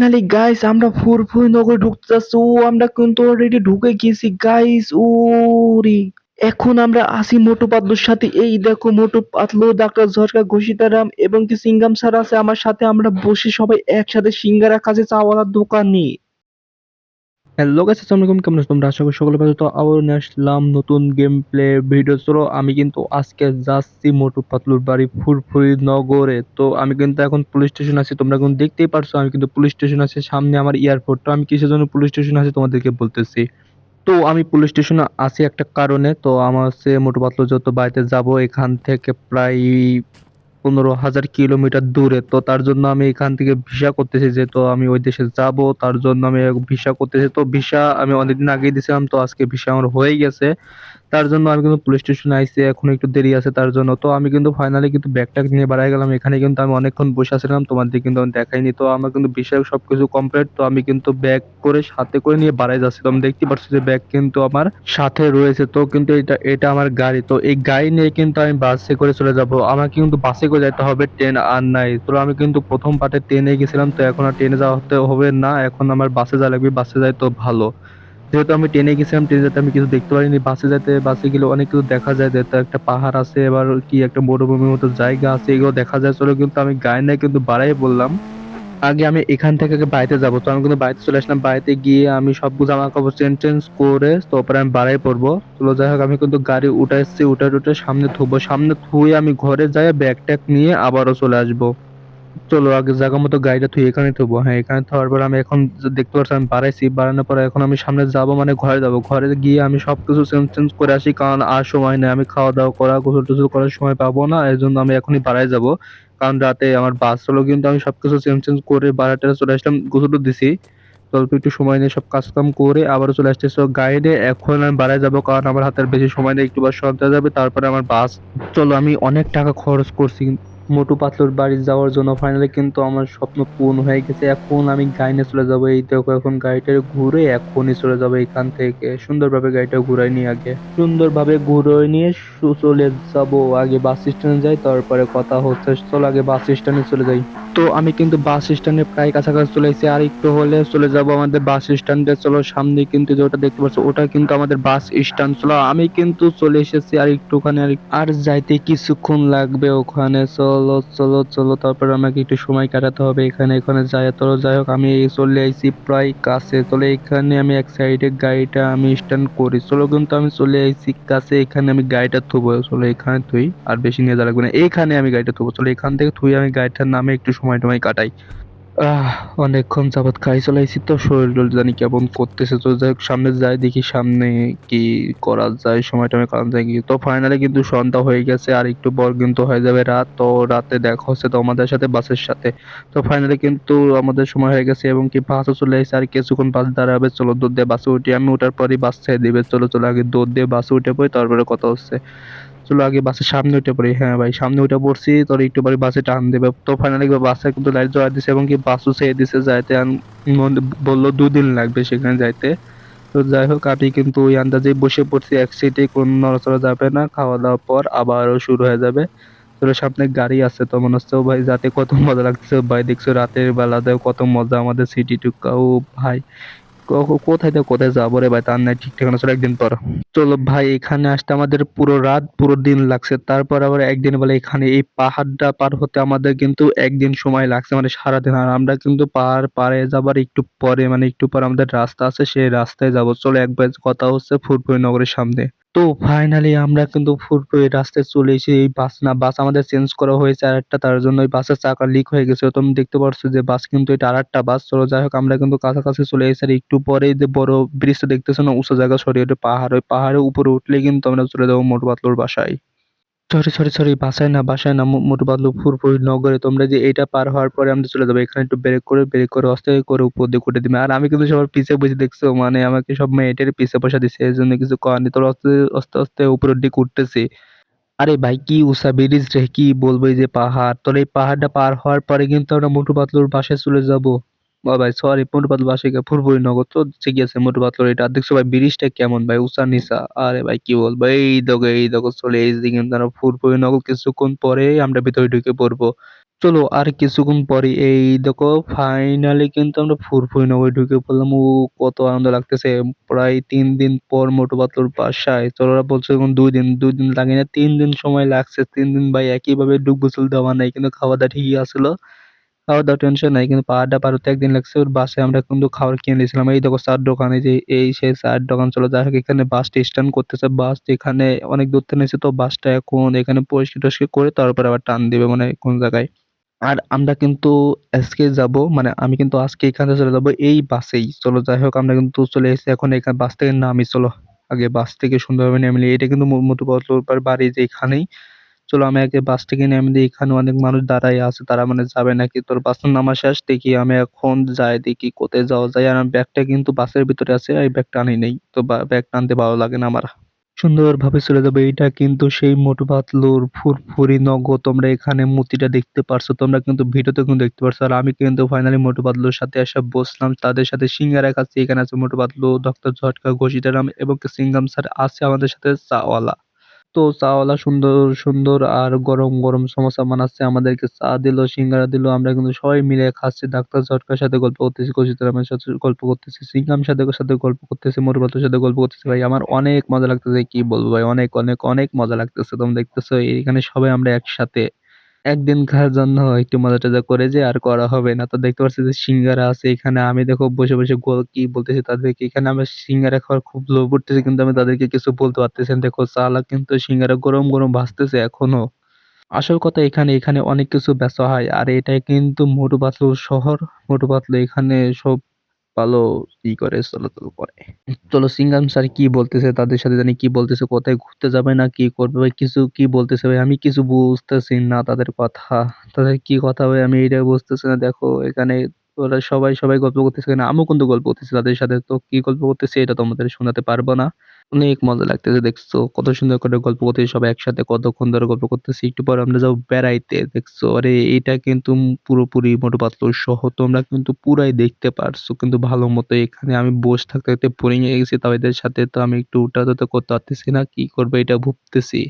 Finally guys আমরা ফুর নগরে ঢুকতে যাচ্ছি। ও, আমরা কিন্তু অলরেডি ঢুকে গেছি গাইস ও রে এখন আমরা আসি মোটু পাতলুর সাথে। এই দেখো, মোটু পাতলু, ডাক্তার ঝরকা ঘোষিতারাম এবং কি সিঙ্গাম স্যার আছে আমার সাথে। আমরা বসে সবাই একসাথে সিঙ্গারা কাছে চাওয়ালার দোকানে। হ্যালো গাইস আসসালামু আলাইকুম কেমন আছো তোমরা? আশা করি সকলে ভালো তো আবার নিয়ে আসলাম নতুন গেম প্লে ভিডিও চলো, আমি কিন্তু আজকে যাচ্ছি মোটু পাতলুর বাড়ি ফুরফুরি নগরে। তো আমি কিন্তু এখন পুলিশ স্টেশন আছি, তোমরা এখন দেখতেই পারছ, আমি কিন্তু পুলিশ স্টেশন আছে, সামনে আমার এয়ারপোর্ট তো আমি কিসের জন্য পুলিশ স্টেশন আছে তোমাদেরকে বলতেছি। তো আমি পুলিশ স্টেশনে আছি একটা কারণে, তো আমার হচ্ছে মোটু পাতলু যত বাড়িতে যাব, এখান থেকে প্রায় পনেরো হাজার কিলোমিটার দূরে। তো তার জন্য আমি এখান থেকে ভিসা করতেছি যে তো আমি ওই দেশে যাব, তার জন্য আমি ভিসা করতেছি। তো ভিসা আমি অনেকদিন আগেই দিয়েছিলাম তো আজকে ভিসা আমার হয়ে গেছে। তার জন্য আমি কিন্তু পুলিশ স্টেশনে আইসি এখন একটু দেরি আছে তার জন্য। তো আমি কিন্তু ফাইনালি কিন্তু ব্যাগটা নিয়ে বাড়াই গেলাম। এখানে কিন্তু আমি অনেকক্ষণ বসে আছিলাম, তোমাদের কিন্তু আমি দেখাইনি। তো আমার কিন্তু বিষয় সবকিছু কমপ্লিট তো আমি কিন্তু ব্যাগ করে সাথে করে নিয়ে বাড়াই যাচ্ছি তো আমি দেখতে পাচ্ছি যে ব্যাগ কিন্তু আমার সাথে রয়েছে। তো কিন্তু এটা এটা আমার গাড়ি। তো এই গাড়ি নিয়ে কিন্তু আমি বাসে করে চলে যাব। আমাকে কিন্তু বাসে করে যেতে হবে ট্রেন আর নাই। তো আমি কিন্তু প্রথম পার্টে ট্রেনে গেছিলাম, তো এখন আর ট্রেনে যাওয়া হবে না। এখন আমার বাসে যা লাগবে বাসে যাই তো ভালো। যেহেতু আমি ট্রেনে গেছিলাম, ট্রেনে যেতে আমি কিছু দেখতে পারিনি, বাসে যেতে, বাসে গেলে অনেক কিছু দেখা যায় যেতে একটা পাহাড় আছে, এবার কি একটা মরুভূমির মতো জায়গা আছে, এগুলো দেখা যায়, চলো কিন্তু আমি গায়ে নাই কিন্তু বাড়াই বললাম। আগে আমি এখান থেকে বাড়িতে যাব, তো আমি কিন্তু বাড়িতে চলে আসলাম, বাড়িতে গিয়ে আমি সবগুলো জামা কাপড় চেঞ্জ চেঞ্জ করে, তারপরে আমি বাড়াই পড়ব। চলো যাই হোক, আমি কিন্তু গাড়ি উঠে এসেছি, উঠে উঠে সামনে থুবো, সামনে থুয়ে আমি ঘরে যাই, ব্যাগ ট্যাগ নিয়ে আবারও চলে আসব। চলো, আগে জায়গা মতো গাড়িটা তুই এখানে থবো। হ্যাঁ এখানে থাকার পর আমি এখন দেখতে পাচ্ছি, আমি বাড়াইছি বাড়ানোর পর এখন আমি সামনে যাব মানে ঘরে যাব। ঘরে গিয়ে আমি সবকিছু চেঞ্জ চেঞ্জ করে আসি, কারণ আর সময় নেই। আমি খাওয়া দাওয়া করা, গোসল টোসল করার সময় পাবো না, এই জন্য আমি এখনই বাড়াই যাব। কারণ রাতে আমার বাস চলো, কিন্তু আমি সবকিছু চেঞ্জ চেঞ্জ করে বাড়াটা চলে আসলাম, গোসল দিছি। অল্প একটু সময় নিয়ে সব কাজ কাম করে আবারও চলে আসছে। সো গাইডে এখন আমি বাড়ায় যাব, কারণ আমার হাতের বেশি সময় নেই, একটু বাস সন্ধ্যা যাবে, তারপরে আমার বাস চলো, আমি অনেক টাকা খরচ করছি মোটু পাতলুর বাড়ি যাওয়ার জন্য ফাইনালি কিন্তু আমার স্বপ্ন পূর্ণ হয়ে গেছে। এখন আমি গাইনে চলে যাব। এই দেখো, এখন গাড়িটা ঘুরে এখনই চলে যাব এখান থেকে। সুন্দরভাবে গাড়িটা ঘুরাই নিয়ে আগে। সুন্দরভাবে ঘুরে নিয়ে চলে যাব। আগে বাস স্ট্যান্ডে যাই, তারপরে কথা হচ্ছে। চলো আগে বাস স্ট্যান্ডে চলে যাই। তো আমি কিন্তু বাস স্ট্যান্ডে প্রায় কাছাকাছি চলে এসেছি। আর একটু হলে চলে যাব আমাদের বাস স্ট্যান্ডে চলো, সামনে কিন্তু যেটা দেখতে পাচ্ছ, ওটা কিন্তু আমাদের বাস স্ট্যান্ড চলো, আমি কিন্তু চলে এসেছি আর একটুখানি আর যাইতে কিছুক্ষণ লাগবে ওখানে। চলো চলো চলো চলো, তারপর আমাকে একটু সময় কাটাতে হবে। এখানে এখানে যাই তো যাই হোক, আমি এই চলে আইছি প্রায় কাছে। চলে, এখানে আমি এক সাইডে গাড়িটা আমি স্ট্যান্ড করি। চলো, কিন্তু আমি চলে আইছি কাছে, এখানে আমি গাড়িটা থুবো। চলো, এখানে থুই, আর বেশি নিয়ে যাওয়া লাগবে না। এখানে আমি গাড়িটা থুবো। চলো, এখান থেকে থুই আমি গাড়িটার নামে একটু সময় টময় কাটাই। অনেকক্ষণ যাবত গাড়ি চলাইছি তো, শরীর টরীর জানি কেমন করতেছে। তো যাই সামনে যাই, দেখি সামনে কি করা যায় সময় টময় কাটানো যায় কি। তো ফাইনালি কিন্তু সন্ধ্যা হয়ে গেছে, আর একটু পর কিন্তু হয়ে যাবে রাত। তো রাতে দেখা হচ্ছে তো আমাদের সাথে, বাসের সাথে। তো ফাইনালি কিন্তু আমাদের সময় হয়ে গেছে এবং কি বাসও চলে এসেছে, আর কিছুক্ষণ বাস দাঁড়াবে চলো দৌড় দিয়ে বাসে উঠি, আমি ওঠার পরই বাস ছেড়ে দিবে। চলো চলো, আগে দৌড় দিয়ে বাসে উঠে পড়ি, তারপরে কথা হচ্ছে। চলো আগে বাসের সামনে উঠে পড়ি। হ্যাঁ ভাই, সামনে উঠে পড়ছি, তোর একটু পরে বাসে টান দেবে। তো ফাইনালি বাসে কিন্তু লাইট জ্বলা দিছে এবং কি বাসও ছেড়ে দিছে যাইতে। বলল দুদিন লাগবে সেখানে যাইতে। তো যাই হোক, আমি কিন্তু ওই আন্দাজে বসে পড়ছি, এক সিটে কোনো নড়াচড়া যাবে না। খাওয়া দাওয়ার পর আবারও শুরু হয়ে যাবে। তোর সামনে গাড়ি আছে তো মনে হচ্ছে ভাই যাতে কত মজা লাগছে ভাই দেখছ রাতের বেলাতেও কত মজা আমাদের সিটি টুকা। ও ভাই কোথায় তো কোথায় যাব রে ভাই, তার নাই ঠিক ঠিকানা ছিল একদিন পর। চলো ভাই, এখানে আসতে আমাদের পুরো রাত, পুরো দিন লাগছে। তারপর আবার একদিন বলে এখানে এই পাহাড়টা পার হতে আমাদের কিন্তু একদিন সময় লাগছে মানে সারাদিন। আর আমরা কিন্তু পাহাড় পারে যাবার একটু পরে মানে একটু পর আমাদের রাস্তা আছে, সেই রাস্তায় যাব। চলো একবার কথা হচ্ছে ফুটবল নগরের সামনে। তো ফাইনালি আমরা কিন্তু ফুরফুরি রাস্তায় চলে এসে এই বাস না বাস আমাদের চেঞ্জ করা হয়েছে আর একটা তার জন্য ওই বাসের চাকা লিক হয়ে গেছে। তুমি দেখতে পাচ্ছ যে বাস কিন্তু এটা আর একটা বাস চলো যাই হোক, আমরা কিন্তু কাছাকাছি চলে এসে আর একটু পরে যে বড় ব্রিজটা দেখতেছো না, উঁচু জায়গা, সরিয়ে পাহাড়, ওই পাহাড়ের উপরে উঠলে কিন্তু আমরা চলে যাব মোটু পাতলুর বাসায়। সরি সরি সরি বাসায় না বাসায় না, মো- মোটু পাতলু ফুরফুরি নগরে। তোমরা যে এটা পার হওয়ার পরে আমরা চলে যাব। এখানে একটু ব্রেক করে ব্রেক করে আস্তে করে উপর দিয়ে কুটে দিবে। আর আমি কিন্তু সবার পিছে বসে দেখছ মানে আমাকে সব মেয়েটের পিছে বসা দিছে এই জন্য কিছু করার তোর আস্তে আস্তে আস্তে উপরের দিকে উঠতেছি আরে ভাই, কি উষা ব্রিজ রে, কি বলব এই যে পাহাড়? তোর এই পাহাড়টা পার হওয়ার পরে কিন্তু আমরা মোটু পাতলুর বাসায় চলে যাব। ও ভাই সরি মোটু পাতলু গিয়ে ফুরফুরি নগর তো আছে মোটু পাতলুর এটা দেখছ ভাই ব্রিজটা কেমন ভাই? উষা নিচা, আরে ভাই, কি বলব? এই দেখো এই দেখো, চলে এই দিকে ফুরফুরি নগর কিছুক্ষণ পরে আমরা ভিতরে ঢুকে পড়ব। চলো আর কিছুক্ষণ পরে এই দেখো ফাইনালি কিন্তু আমরা ফুরফুরি নগরে ঢুকে পড়লাম। ও, কত আনন্দ লাগতেছে। প্রায় তিন দিন পর মোটু পাতলুর বাসায়। চলো বলছে এখন দুই দিন দুই দিন লাগে না, তিন দিন সময় লাগছে। তিন দিন ভাই, একইভাবে ডুব গোসল দেওয়া নাই, কিন্তু খাওয়া দাওয়া ঠিকই আসছিল খাওয়া দাওয়া টেনশন নাই, কিন্তু পাহাড়টা পার হতে একদিন লাগছে, ওর বাসে আমরা কিন্তু খাবার কিনে নিয়েছিলাম। এই দেখো চার দোকানে যে, এই সেই চার দোকান চলো, যাই হোক, এখানে বাসটা স্ট্যান্ড করতেছে। বাস এখানে অনেক দূর থেকে নিয়েছে, তো বাসটা এখন এখানে পরিষ্কার টরিষ্কার করে তারপর আবার টান দিবে মানে কোন জায়গায়। আর আমরা কিন্তু আজকে যাব মানে আমি কিন্তু আজকে এখানে চলে যাব, এই বাসেই চলো, যাই হোক, আমরা কিন্তু চলে এসেছি, এখন এখানে বাস থেকে নামি, চলো। আগে বাস থেকে সুন্দরভাবে নেমে এটা কিন্তু মতুপাতলুর বাড়ি যে এখানেই চলো আমি আগে বাস থেকে নেমে দিই এখানে অনেক মানুষ দাঁড়ায় আছে, তারা মানে যাবে নাকি? তোর বাস নামা শেষ, দেখি আমি এখন যাই, দেখি কোথায় যাওয়া যায়। আর ব্যাগটা কিন্তু বাসের ভিতরে আছে এই ব্যাগটা আনি নেই। তো ব্যাগ টানতে ভালো লাগে না আমার। সুন্দরভাবে চলে যাবে এটা কিন্তু সেই মোটু পাতলুর ফুরফুরি নগর তোমরা এখানে মূর্তিটা দেখতে পারছ, তোমরা কিন্তু ভিডিওতে কিন্তু দেখতে পারছ। আর আমি কিন্তু ফাইনালি মোটু পাতলুর সাথে এসে বসলাম, তাদের সাথে সিঙ্গারা খাচ্ছি, এখানে আছে মোটু পাতলু ডক্টর ঝটকা ঘষিটারাম এবং সিঙ্গাম স্যার আছে আমাদের সাথে, চাওয়ালা। তো চাওয়ালা সুন্দর সুন্দর আর গরম গরম সমস্যা বানাচ্ছে আমাদেরকে। চা দিল, সিঙ্গারা দিল, আমরা কিন্তু সবাই মিলে খাচ্ছি। ডাক্তার ঝটকার সাথে গল্প করতেছি কচিতরামের সাথে গল্প করতেছি, সিঙ্গাম সাথে সাথে গল্প করতেছি মরুপাতের সাথে গল্প করতেছি। ভাই, আমার অনেক মজা লাগতেছে, কি বলব ভাই? অনেক অনেক অনেক মজা লাগতেছে। তোমরা দেখতেছো, এখানে সবাই আমরা একসাথে। একদিন খাওয়ার জন্য একটু মজা টজা করে যে আর করা হবে না। তো দেখতে পাচ্ছি যে সিঙ্গারা আছে এখানে। আমি দেখো বসে বসে গো- কি বলতেছি তাদেরকে। এখানে আমরা সিঙ্গারা খাওয়ার খুব লোভ উঠতেছে কিন্তু আমি তাদেরকে কিছু বলতে পারতেছি না। দেখো চালা কিন্তু সিঙ্গারা গরম গরম ভাসতেছে এখনও। আসল কথা এখানে এখানে অনেক কিছু বেচা হয়। আর এটাই কিন্তু মোটু পাতলু শহর। মোটু পাতলু এখানে সব ভালো ই করে চলাচল করে চলো সিঙ্গাম স্যার কি বলতেছে? তাদের সাথে জানি কি বলতেছে, কোথায় ঘুরতে যাবে না কি করবে? ভাই, কিছু কি বলতেছে ভাই? আমি কিছু বুঝতেছি না তাদের কথা। তাদের কি কথা ভাই? আমি এটা বুঝতেছি না। দেখো, এখানে ওরা সবাই সবাই গল্প করতেছে না আমিও কিন্তু গল্প করতেছি তাদের সাথে। তো কি গল্প করতেছে, এটা তোমাদের শোনাতে পারব না। অনেক মজা লাগতেছে, দেখছ? কত সুন্দর করে গল্প করতে সব একসাথে কতক্ষণ ধরে গল্প করতেছি, একটু পর আমরা যাব বেড়াইতে, দেখছ? আরে, এটা কিন্তু পুরোপুরি মোটু পাতলুর শহর তোমরা কিন্তু পুরাই দেখতে পারছ, কিন্তু ভালো মতো এখানে আমি বসে থাকতে থাকতে পড়ে গেছি, তাও এদের সাথে তো আমি একটু উঠা তো করতে পারতেছি না, কি করব এটা ভাবতেছি।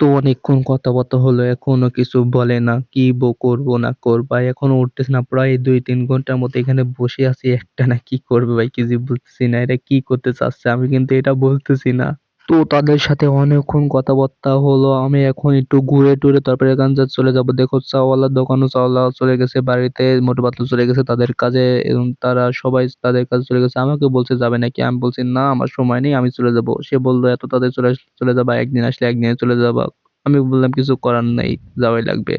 তো অনেকক্ষণ কথাবার্তা হলো, এখনও কিছু বলে না, কি বো, করব, না করব এখনও উঠতেছে না, প্রায় দুই তিন ঘণ্টার মতো এখানে বসে আছি, একটা না কি করবে ভাই কিছু বুঝতেছি না, এটা কি করতে চাচ্ছে, আমি কিন্তু এটা বলতেছি না। তো তাদের সাথে অনেকক্ষণ কথাবার্তা হলো। আমি এখন একটু ঘুরে টুরে তারপরে এখান থেকে চলে যাব। দেখো চাওয়ালার দোকানও চাওয়ালা চলে গেছে, বাড়িতে মোটু পাতলু চলে গেছে তাদের কাজে এবং তারা সবাই তাদের কাজে চলে গেছে। আমাকে বলছে, যাবে নাকি? আমি বলছি, না, আমার সময় নেই, আমি চলে যাব। সে বলল, এত তাদের চলে চলে যাবা? একদিন আসলে একদিনে চলে যাবা? আমি বললাম, কিছু করার নাই, যাওয়াই লাগবে।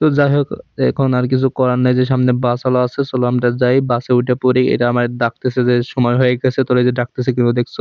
তো যাই হোক, এখন আর কিছু করার নাই। যে সামনে বাস আলো আছে, চলো আমরা যাই। বাসে উঠে পড়ি। এটা আমার ডাকতেছে যে, সময় হয়ে গেছে, তোরা যে ডাকতেছে কিন্তু দেখছ?